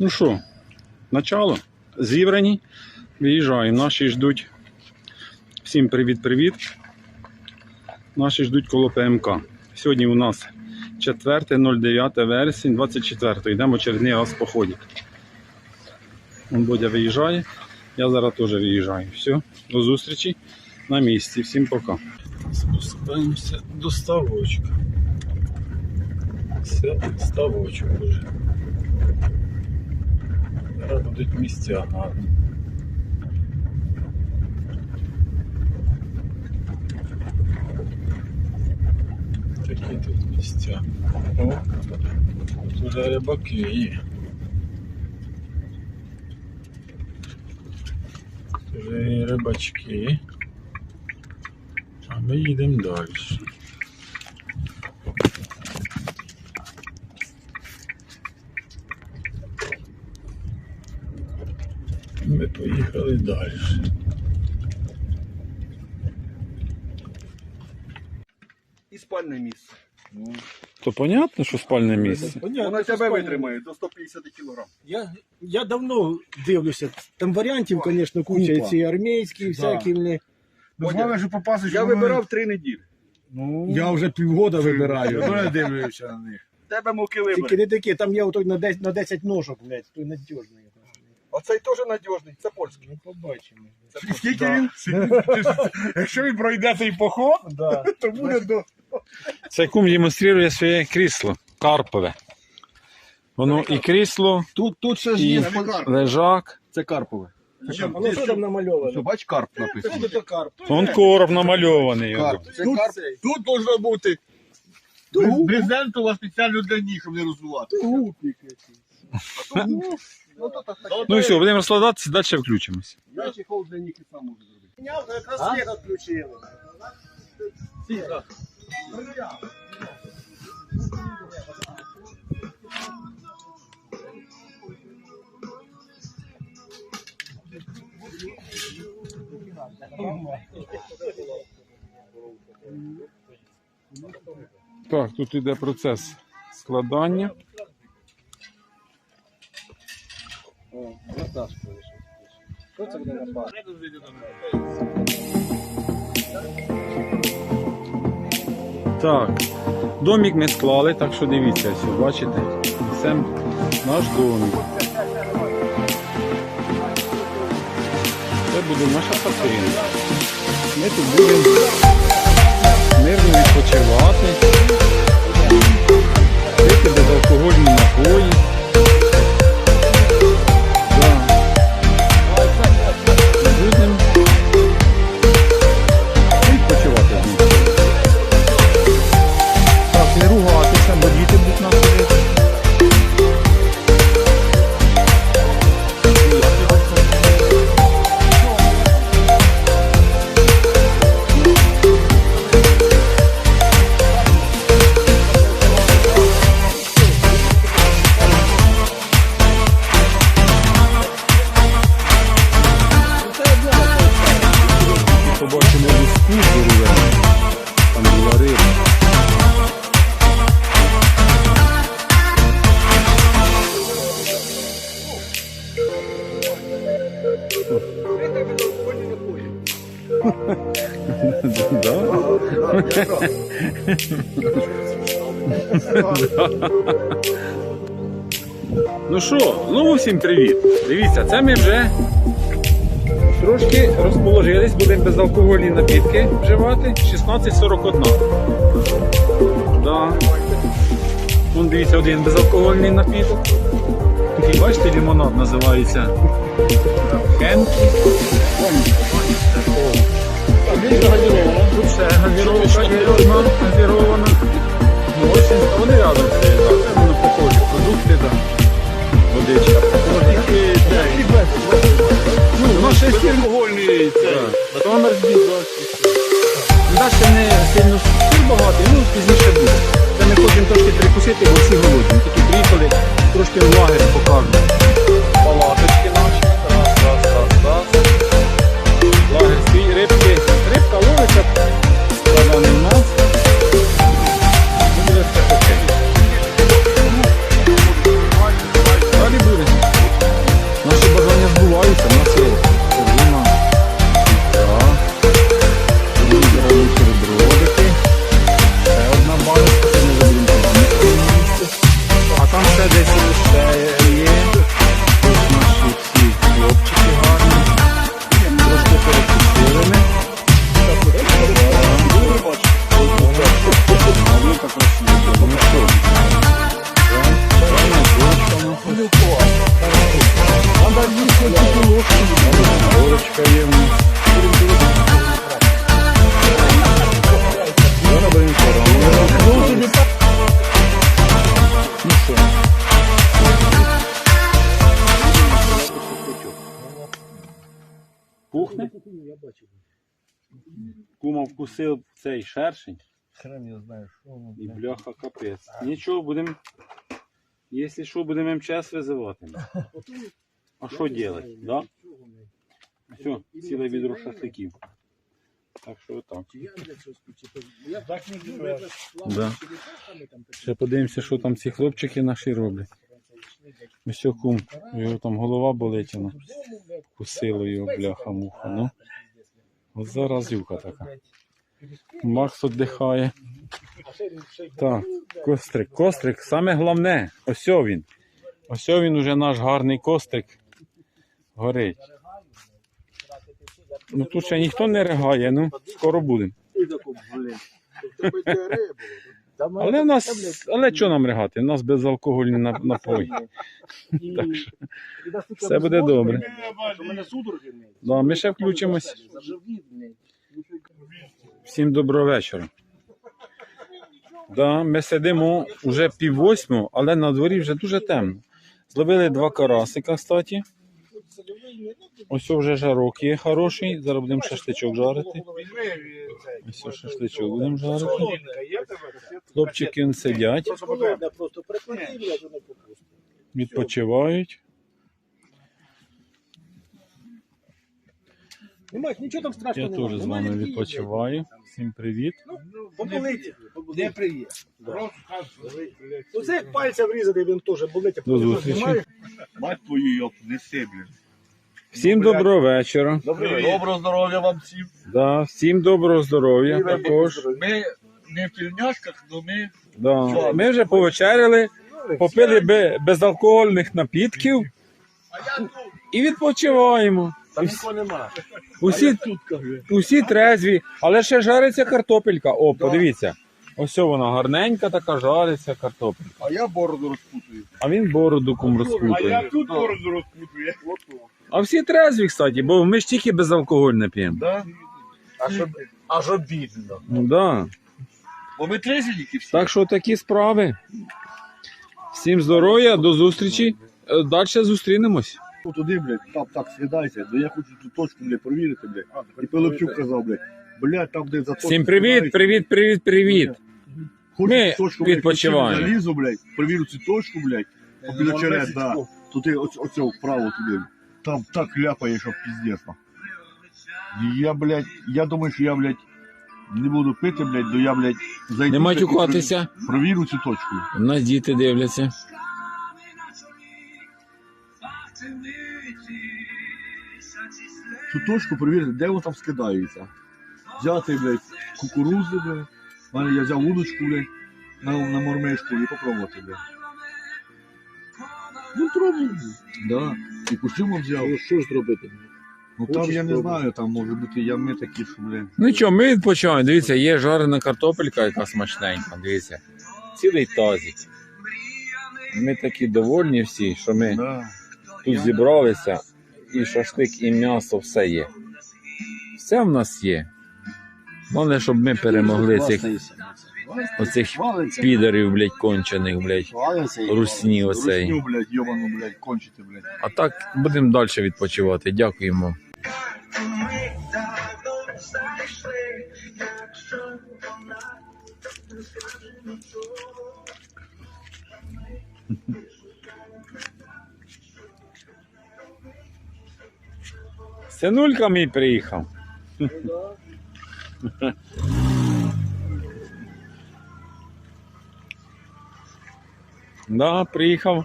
Ну що, начало. Зібрані. Виїжджаємо. Наші ждуть. Всім привіт-привіт. Наші ждуть коло ПМК. Сьогодні у нас 4.09 вересень, 24 Йдемо черговий раз по ході. Вон Бодя виїжджає. Я зараз теж виїжджаю. Все, до зустрічі на місці. Всім пока. Спускаємося до ставочка. Все, ставочок уже. Зараз будуть місця гарні. Такі тут місця. О, тут вже рибаки є. Тут вже рибачки. А ми їдемо далі. Ми поїхали далі. і спальне місце. То понятно, що спальне місце. Вона тебе витримає до 150 кг. Я, я давно дивлюся. Там варіантів, звісно, куча. Купа. Ці армійські, всякі. вони. Дозволив, що попасти, Я вибирав три неділі. Ну, Я вже півгода я вибираю. теж дивлюся на них. Тебе муки Тільки не такі, там є на 10, на 10 ножок, блядь, той надіжний. Оцей теж надіжний, це польський. Ну, побачимо. Це польський. Скільки Да. він? Якщо він пройде цей поход, Да. то буде до. Цей кум демонструє своє крісло карпове. Воно і крісло, Тут, тут ще І- ж є. лежак. Це карпове. Воно що там намальовано? Що, бач, карп Це написано. то карп. Вон короб намальований. Карп. Це Тут- карп. Тут должно бути. Брез- Брезентова спеціально для них, щоб не роздувати. Гупік якийсь. Ну, то так, так. Ну і все, будемо розкладатися, далі включимось. Я чехол для них і сам можу зробити. Міняв, якраз світ відключили. Так, тут іде процес складання. О, Наташка вийшла. Що це буде на пар? Так, домик ми склали, так що дивіться, все, бачите? Це наш домик. Це буде наша хатина. Ми тут будемо мирно відпочивати, пити безалкогольні напої. Ну що, ну всім привіт. Дивіться, це ми вже трошки розположились, будемо безалкогольні напітки вживати. 16.41. Да. Вон дивіться, один безалкогольний напіток. Такий, бачите, лимонад називається. Хенкі. Тут ще газіровка є одна перекусити, бо голодні. Тільки приїхали, трошки лагерь вкусив цей шершень Хрен я знаю, що воно. і бляха капець. Нічого, будемо. Якщо що, будемо МЧС визивати. А що робити? Да? Все, ціле відро шашликів. Так що так. Так не Да. Ще подивимося, що там ці хлопчики наші роблять. Ось кум, його там голова болить, вона кусило його, бляха муха. Ну, от зараз юка така. Макс віддихає. Так, кострик, кострик, саме головне, ось він. Ось він уже наш гарний кострик. Горить. Ну тут ще ніхто не ригає, ну скоро будемо. Але в нас, але що нам ригати? У нас безалкогольні нап- напої. Так що все буде добре. Да, ми ще включимось. Всім доброго вечора. Да, ми сидимо вже пів восьму, але на дворі вже дуже темно. Зловили два карасика, кстати. Ось вже жарок є хороший. Зараз будемо шашличок жарити. Ось шашличок будемо жарити. Хлопчики сидять, відпочивають. Нічого там страшного Я теж з вами відпочиваю. Всім привіт. блядь. Поболить. Не приє. Оце як пальця врізати, він теж болить. До зустрічі. Мать твою йоп, неси, блін. Всім доброго вечора. Доброго здоров'я вам всім. Да, всім доброго здоров'я. Також. Ми не в тільняшках, але ми Да. Ми вже повечеряли, попили бе- безалкогольних напітків і відпочиваємо. Там нікого нема. Усі, усі трезві, але ще жариться картопелька. О, подивіться. Ось вона гарненька така жариться картопелька. А я бороду розпутую. А він бороду кум розпутує. тут бороду розпутую. А всі трезві, кстати, бо ми ж тільки безалкогольне п'ємо. Да? Аж, об- аж обідно. Ну да. Бо ми трезвенники всі. Так що такі справи. Всім здоров'я, до зустрічі. Е, Далі зустрінемось. Ну, Туди, блядь, там так сідайся, да я хочу ту точку, блядь, провірити, блядь. І Пилипчук казав, блядь, блядь, там де за точку Всім привіт, сідаєш, привіт, привіт, привіт. хочу Ми цю точку, блядь, відпочиваємо. ключем Залізу, блядь, провірю цю точку, блядь, біля черед, да. Туди, оць- оце вправо туди. Там так ляпає, що піздець. І Я, блядь, я думаю, що я, блядь, не буду пити, блядь, то я, блядь, зайду. Не матюкатися. провірю- Провірю цю точку. У нас діти дивляться. Цю точку провірити, де воно там скидається. Взяти, блядь, кукурудзу, блядь. Мене я взяв удочку, блядь, на, на мормишку і попробувати, блядь. Ну, пробуй. Да. І костюм взяв. Ну що ж зробити? Ну там Хочеш я не пробувати? знаю, там може бути ями такі, що, блядь. Ну що, ми відпочиваємо. Дивіться, є жарена картопелька, яка смачненька. Дивіться. Цілий тазик. Ми такі довольні всі, що ми Да. Тут зібралися. І шашлик, і м'ясо, все є. Все в нас є. Головне, щоб ми перемогли цих оцих підарів, блядь, кончених, блядь. Русні оцей. Русню, блядь, йобану, блядь, кончити, блядь. А так будемо далі відпочивати. Дякуємо. Синулька мій приїхав. Да, приїхав.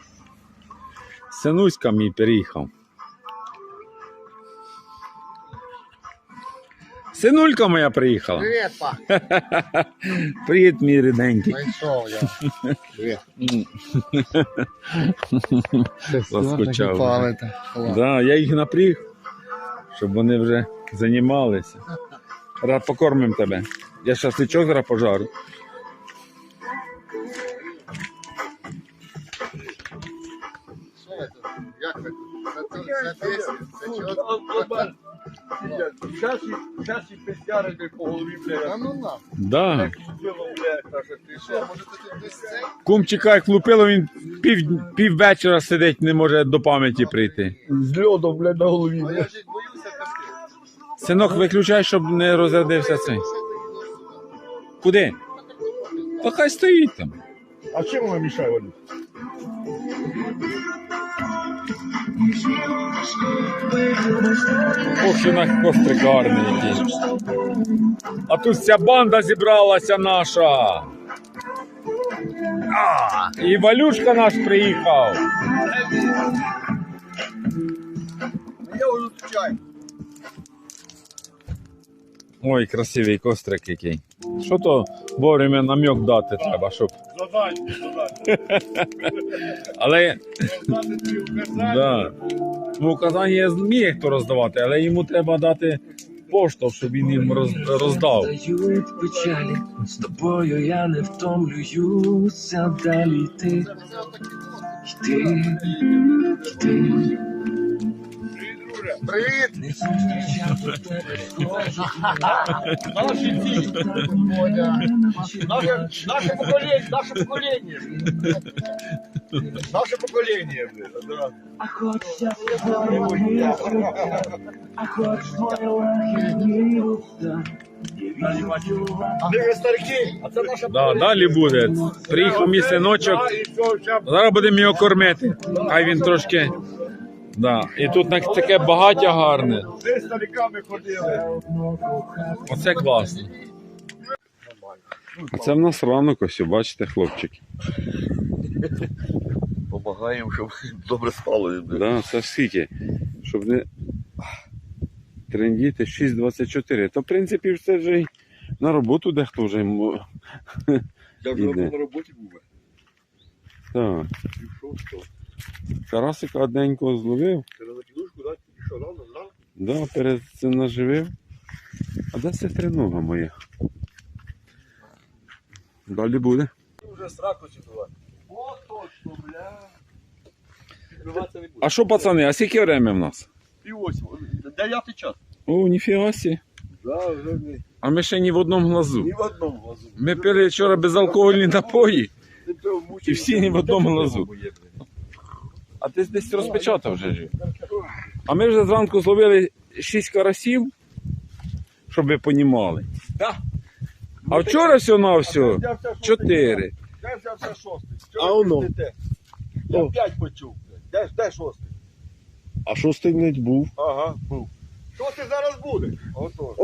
Синуська мій приїхав. Синулька моя приїхала. Привіт, па. Привіт, мій рідненький. Знайшов я. М. Заскучав. Да, я їх напріг, щоб вони вже займалися. Зараз покормимо тебе. Я шашличок зараз пожарю. Зараз і, зараз по голові, блядь. Да. Блядь? Кум чекає, як влупило, він пів, пів сидить, не може до пам'яті прийти. З льодом, блядь, на голові, А Синок, виключай, щоб не розрядився цей. Куди? Та хай стоїть там. А чим вона мішає, Валю? Ох, і на кострик гарний який. А тут вся банда зібралася наша. А, і Валюшка наш приїхав. Я уже скучаю. Ой, красивий кострик який. Що то вовремя намек дати треба, щоб. Задань, задань. Але да. ну, указання я зміє хто роздавати, але йому треба дати поштовх, щоб він їм роз- роздав. Дають печалі, з тобою я не втомлююся далі йти. Йти, йти, Привіт! Наші ці. Наше, покоління, наше покоління. Наше покоління, блядь. А з тобою, а хоч. Ми вже старики, а це наша Да, далі буде. Приїхав мій синочок. Зараз будемо його кормити. Хай він трошки. Да. І тут на- таке багаття гарне. Ми з стариками ходили. Оце класно. Це в нас ранок ось, бачите, хлопчики. Помагаємо, щоб добре спало. Да, це ж скільки? Щоб не трендіти 6.24. То, в принципі, це вже й на роботу дехто вже. м- Я вже Іде. на роботі був. Так. Пішов, що? Карасика одненького зловив. Да, перед цим наживив. А де це тринога моя? Далі буде. Вже сраку сюди. О, точно, бля. Відкриватися не буде. А що, пацани, а скільки время в нас? Пів. Дев'ятий час. О, ніфіга сі. Да, вже не. А ми ще ні в одному глазу. Ні в одному глазу. Ми пили вчора безалкогольні напої, Ти пив мучив. і всі ні в одному глазу. А ти десь розпечатав вже. А ми вже зранку зловили 6 карасів, щоб ви понімали. А вчора все на все Де взявся шостий 4. Де взявся шостий? А воно? Я О. п'ять почув. Де, де шостий? А шостий не був. Ага, був. Шостий зараз буде. Ото.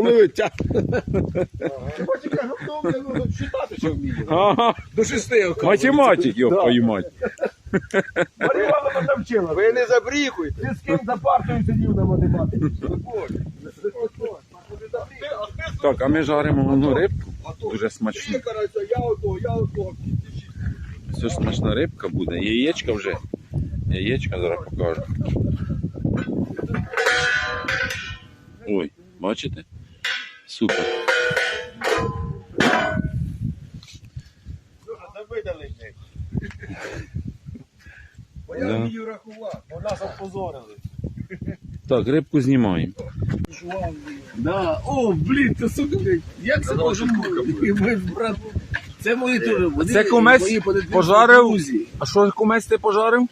Ти кажу, хто мене ну, читати, що вміє. Ага, До шести. математик, йоп твою мать. Марія Івановна. Ви не забріхуйте. Ти з ким за партою сидів на математиці? Так, а ми жаримо воно рибку. Дуже смачно. Ти, коротше, я ото, я ото. Все смачна рибка буде. Яєчка вже. Яєчка зараз покажу. Ой, бачите? Супер. Не видали них. Бо Да. я вмію рахувати, бо нас опозорили. Так, рибку знімаємо. Да. О, блін, це сука, блядь. Як це може бути? Ми, брат, Це мої теж. вони- Це кумець мої пожарив? друзі. А що кумець ти пожарив?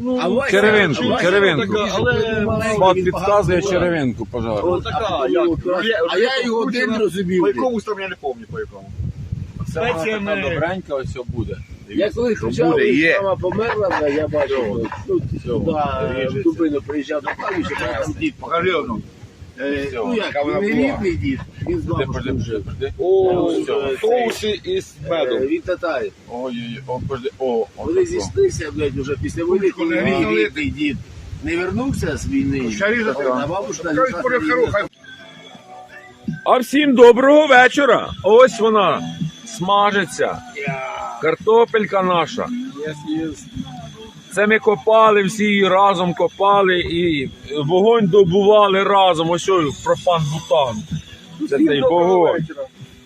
Вася- Черевинку, а черевинку. він підказує черевинку пожалуйста. Ось така, А, я, ну, А я його один розумів. По якомусь там я не пам'ятаю, по якому. Це вона така добренька, ось все буде. Я коли кричав, буде, є. що мама померла, бля, я бачив, ну, сюди, ріже в Дубину приїжджав до клавіші, там дід Покажи одну. Е, Все, Ну як, вона не була. рідний дід, він з Де бабушкою пожди, жив. пожди. О, Все. соуси із Е, медом. Він татарин. Ой-ой-ой, о, пожди. О, Вони отако. зійшлися, блядь, уже після війни, коли мій рідний дід не вернувся з війни, Ще різати. бабушка Кажуть. А всім доброго вечора. Ось вона смажиться. Картопелька наша. Це ми копали, всі її разом копали і вогонь добували разом. Ось ось пропан бутан. Це цей вогонь.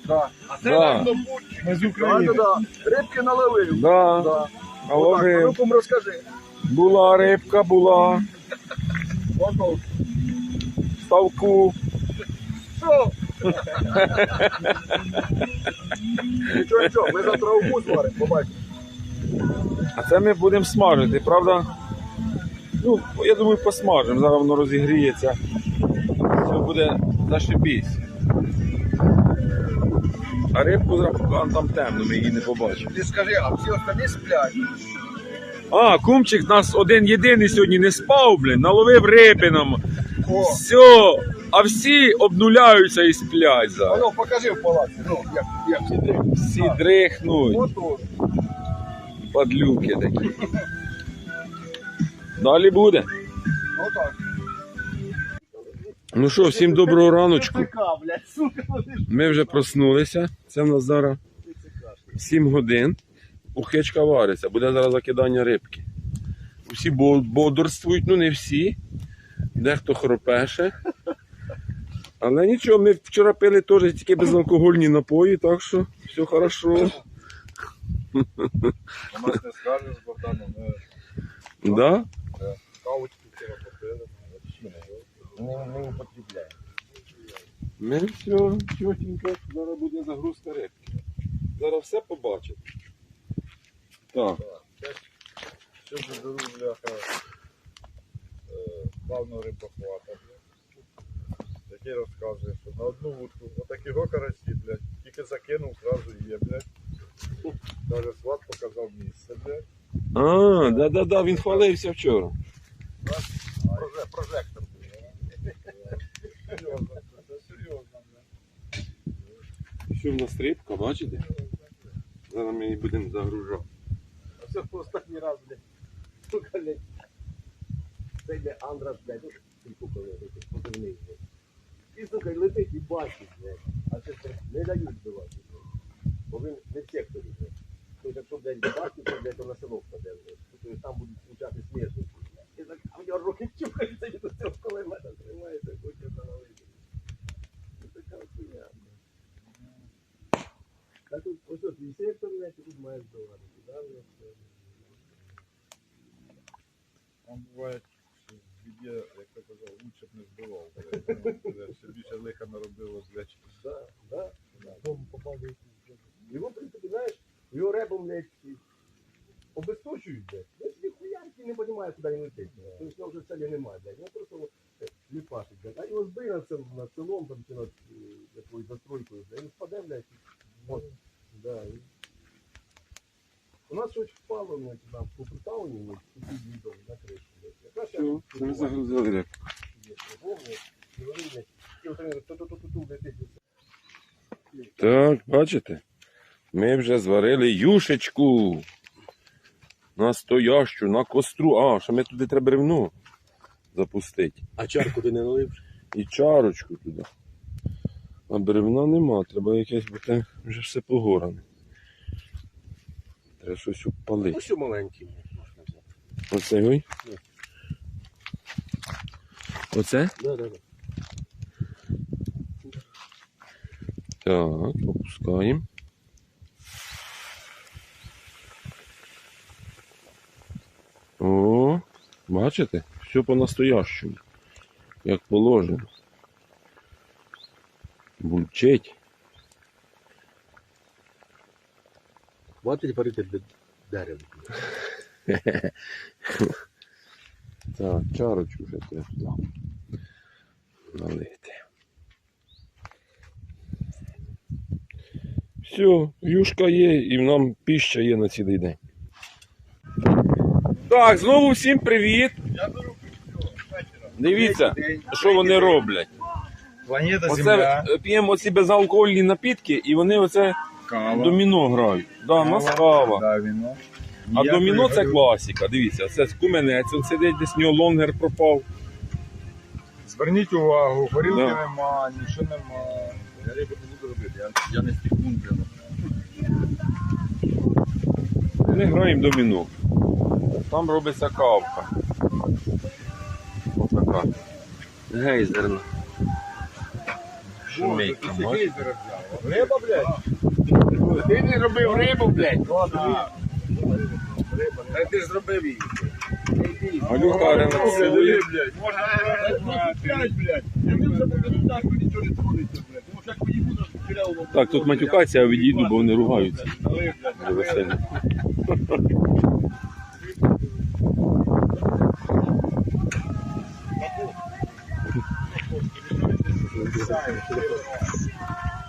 Да. Да, Ми з України. Да, да. Рибки наловив. да. Да. А Отак, ну, розкажи. Була рибка, була. Ставку. Що? Нічого, нічого, ми завтра у зваримо, побачимо. А це ми будемо смажити, правда? Ну, я думаю, посмажимо. Зараз воно розігріється. Все буде зашибісь. А рибку там темно, ми її не побачимо. Ти скажи, а всі остальні сплять? А, кумчик нас один єдиний сьогодні не спав, блін, наловив риби нам. О, Все, а всі обнуляються і сплять зараз. воно покажи в палаці, ну, як, як сидить. Всі дрихнуть, Ото. Падлюки такі. Далі буде. Отак. Ну що, всім доброго раночку. Ми вже проснулися. Це в нас зараз 7 годин. Ухичка вариться, буде зараз закидання рибки. Бо- бодрствують, ну не всі. Дехто хропеше. Але нічого, ми вчора пили теж тільки безалкогольні напої, так що все хорошо. У нас не скажеш, Богдану, ми Да? кавочку вчора попили. Не, не употребляє. Ми все, чотенько, зараз буде загрузка рибки. Зараз все побачите. Так. Сьогодні беру, бляха, е, главного рибохвата, блядь. Який розказує, що на одну вудку, отакі го карасі, блядь, тільки закинув, зразу є, блядь. Даже сват показав місце, блядь. А, да-да-да, він хвалився вчора. Проже- Прожектор. Серйозно, це серйозно, блядь. Що в нас рибка, бачите? Зараз ми її будемо загружати. А все в останній раз, блядь. Сука, блядь. Це йде Андрас, блядь, ну, тільки коли позивний, блядь. І, сука, летить і бачить, блядь. А це ж не дають збивати. Бо він не в секторі. Тобто, якщо, блядь, бачить, то, то на село впаде. Тобто, там будуть включати блядь. І так, а в нього руки чухаються, до цього кулемета тримається, хоче наловити. Це така хуйня. Так тут, ось тут і сектор, блядь, тут маєш здавати. Да, буває, біді, як ти казав, лучше б не. Ну, Ще більше лиха наробило, блядь. Да, да. Дом попав в. Його, в принципі, знаєш, його ребом, блядь, обесточують, блядь. Він собі хуярки не розуміє, куди він летить. Тобто, нього вже целі немає, блядь. Він просто е, ліпашить, блядь. А його збий над, над селом, там, чи над е, якоюсь застройкою, блядь. Він впаде, блядь. От, да. У нас щось впало, блядь, там, по притауні, блядь, сусідній дом, на кришу, блядь. Якраз я Все, ми загрузили рибку. Так, бачите? Ми вже зварили юшечку. Настоящу, на костру. А, що ми туди треба бревно запустити. А чарку ти не налив? І чарочку туди. А бревна нема, треба якесь, бо те вже все погоране. Треба щось обпалити. Ось маленький можна взяти. Оце ой. Оце? Да, да, да. Так, опускаємо. О, бачите? Все по-настоящему. Як положено. Бульчить. Хватить варити для дерева. Так, чарочку вже треба налити. Все, юшка є і нам піща є на цілий день. Так, знову всім привіт. Дивіться, що вони роблять. Планета Оце п'ємо оці безалкогольні напітки і вони оце кава. доміно грають. Да, у нас кава. Да, віно. А Я доміно це пригорю. класика. Дивіться, це куменець, він сидить, десь в нього лонгер пропав. Зверніть увагу, горілки Да. нема, нічого нема. Я рибу не буду робити, я, я не стікун, блін. Ми граємо доміно. Там робиться кавка. Отака. Гейзерна. Шумейка, бачиш? Риба, блядь. Ти не робив рибу, блядь. Та ти зробив її. Малюка ренасує. блядь. Можна блядь. Я не вже покажу, так нічого не твориться, блядь. Тому як мені буде, стріляв. Так, тут матюкація, а відійду, бо вони ругаються. Дуже веселі.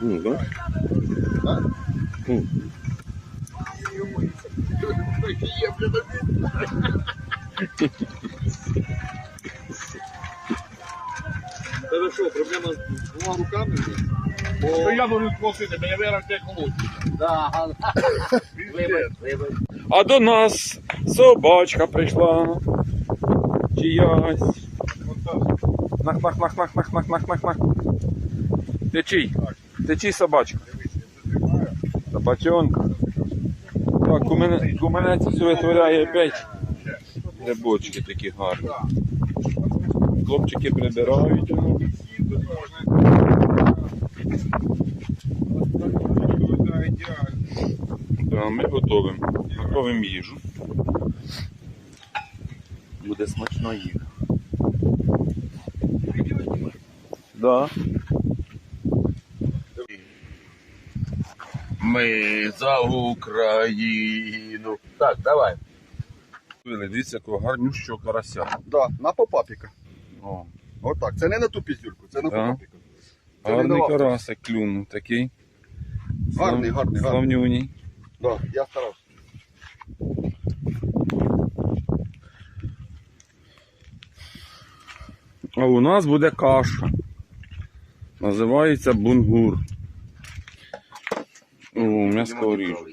Ну, да? Тебе що, проблема з двома руками? Бо я можу просити, мене вираз як молодь. Да. А до нас собачка прийшла. Чиясь. Нах, нах, нах, нах, нах, нах, нах, нах, нах. Ти чий? Собачка? Собачонка. Так, кумене, куменець все витворяє опять. Грибочки такі гарні. Хлопчики прибирають. Да, ми готовимо. Готовимо їжу. Буде смачна їжа. Да. Ми за Україну. Так, давай. Дивіться, якого гарнющого карася. Да, на попапіка. О, Отак. Це не на ту піздюльку, це на Да. попапіка. Це не гарний карасик клюнув такий. Гарний, гарний, гарний. Славнюній. Да, я старався. А у нас буде каша. Називається бунгур. О, м'яско ріжу.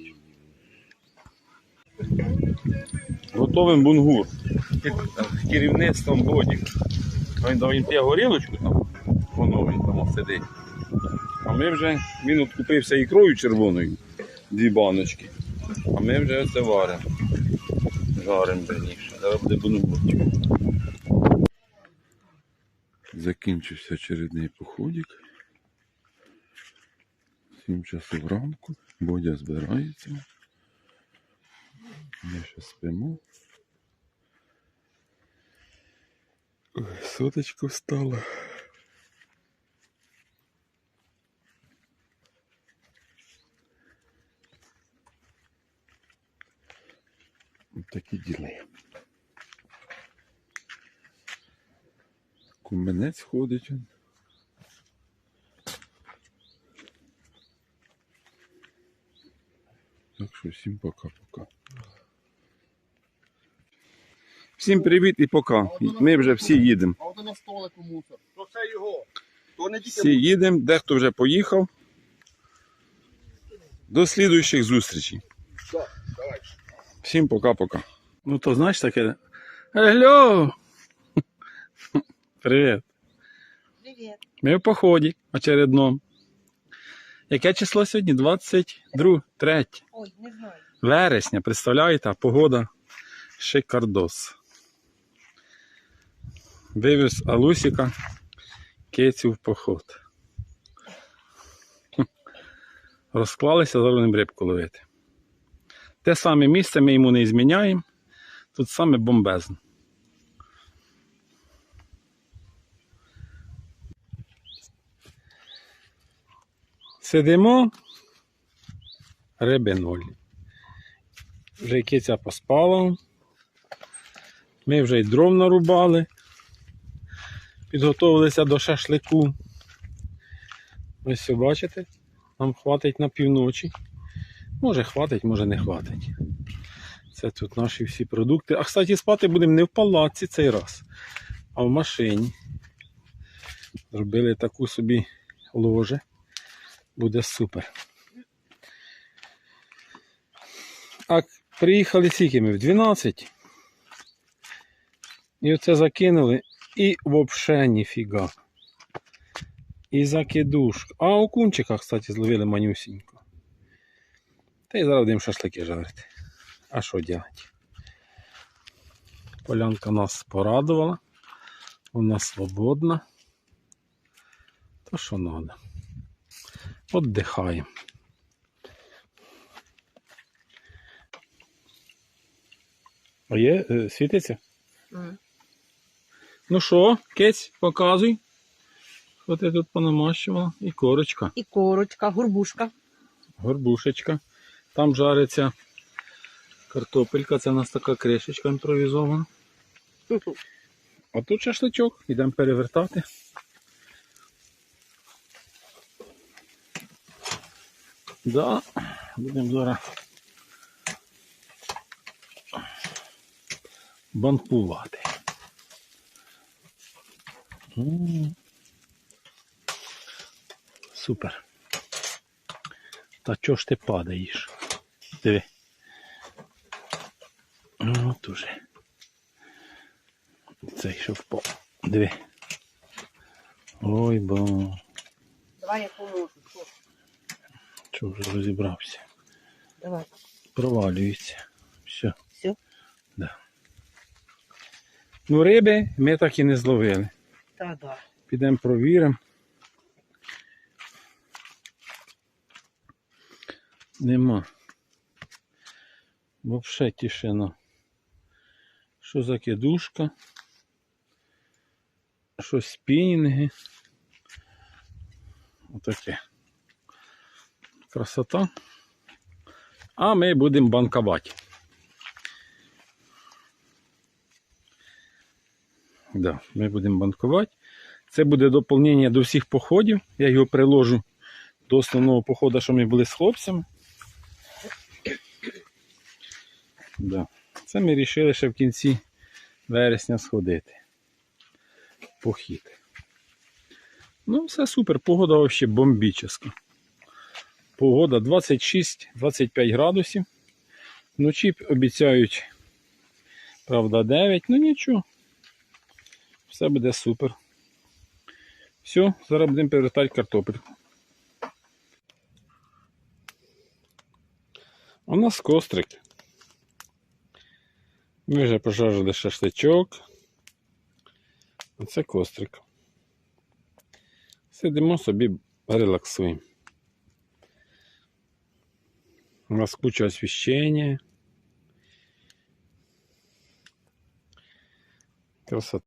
Готовим бунгур. Під керівництвом Бодік. Він, да, він п'є горілочку там. Воно він там сидить. А ми вже, він от купився ікрою червоною, дві баночки. А ми вже це варимо. Жаримо верніше. Зараз буде бунгурчик. Закінчився очередний походик. Сім часов ранку. Бодя збирається. Ми ще спимо. Ой, соточка встала. Такі діли. Куменець ходить. Так що всім пока-пока. Всім привіт і пока. Ми вже всі їдемо. А от на столику мусор. То це його. То не тільки Всі їдемо, дехто вже поїхав. До слідуючих зустрічей. давай. Всім пока-пока. Ну то знаєш таке. Алло! Привіт. Привет. Ми в поході очередному. Яке число сьогодні? 22, 3 Ой, не знаю. вересня. Представляєте, а погода шикардос. Вивез Алусіка кицю в поход. Розклалися, зараз будемо рибку ловити. Те саме місце ми йому не зміняємо. Тут саме бомбезно. Сидимо, риби ноль. Вже киця поспала. Ми вже й дров нарубали. Підготовилися до шашлику. Ось все бачите, нам хватить на півночі. Може хватить, може не хватить. Це тут наші всі продукти. А кстати, спати будемо не в палаці цей раз, а в машині. Зробили таку собі ложе. Буде супер. А приїхали скільки ми? В 12. І оце закинули. І взагалі ніфіга. І закидушка. А окунчика, кстати, зловили манюсінько. Та й зараз будемо шашлики жарити. А що робити? Полянка нас порадувала. Вона свободна. То що треба? Отдихаємо. А є, е, світиться? М. Ну що, кець, показуй. Що ти тут понамащувала? І корочка, І корочка, горбушка. горбушечка. Там жариться картопелька, це у нас така кришечка імпровізована. А тут шашличок, йдемо перевертати. Да, будемо зараз банкувати. Супер. Та чого ж ти падаєш? Диви. Ну, От уже. Цей що впав. Диви. Ой, бо. Давай я поможу. Що вже розібрався. Давай. Провалюється. Все. Все? Да. Ну, риби ми так і не зловили. Та да. Підемо провіримо. Нема. Вообще тишина. Що за кидушка? Що спінінги? Отаке. Красота. А ми будемо банкувати. Да, ми будемо банкувати. Це буде доповнення до всіх походів. Я його приложу до основного походу, що ми були з хлопцями. Да. Це ми вирішили ще в кінці вересня сходити. Похід. Ну, все супер. Погода взагалі бомбічна. Погода 26-25 градусів. Вночі обіцяють, правда, 9, ну нічого. Все буде супер. Все, зараз будемо перевертати картопельку. У нас кострик. Ми вже пожарили шашличок. А це кострик. Сидимо собі, релаксуємо. У нас куча освещения. Красота.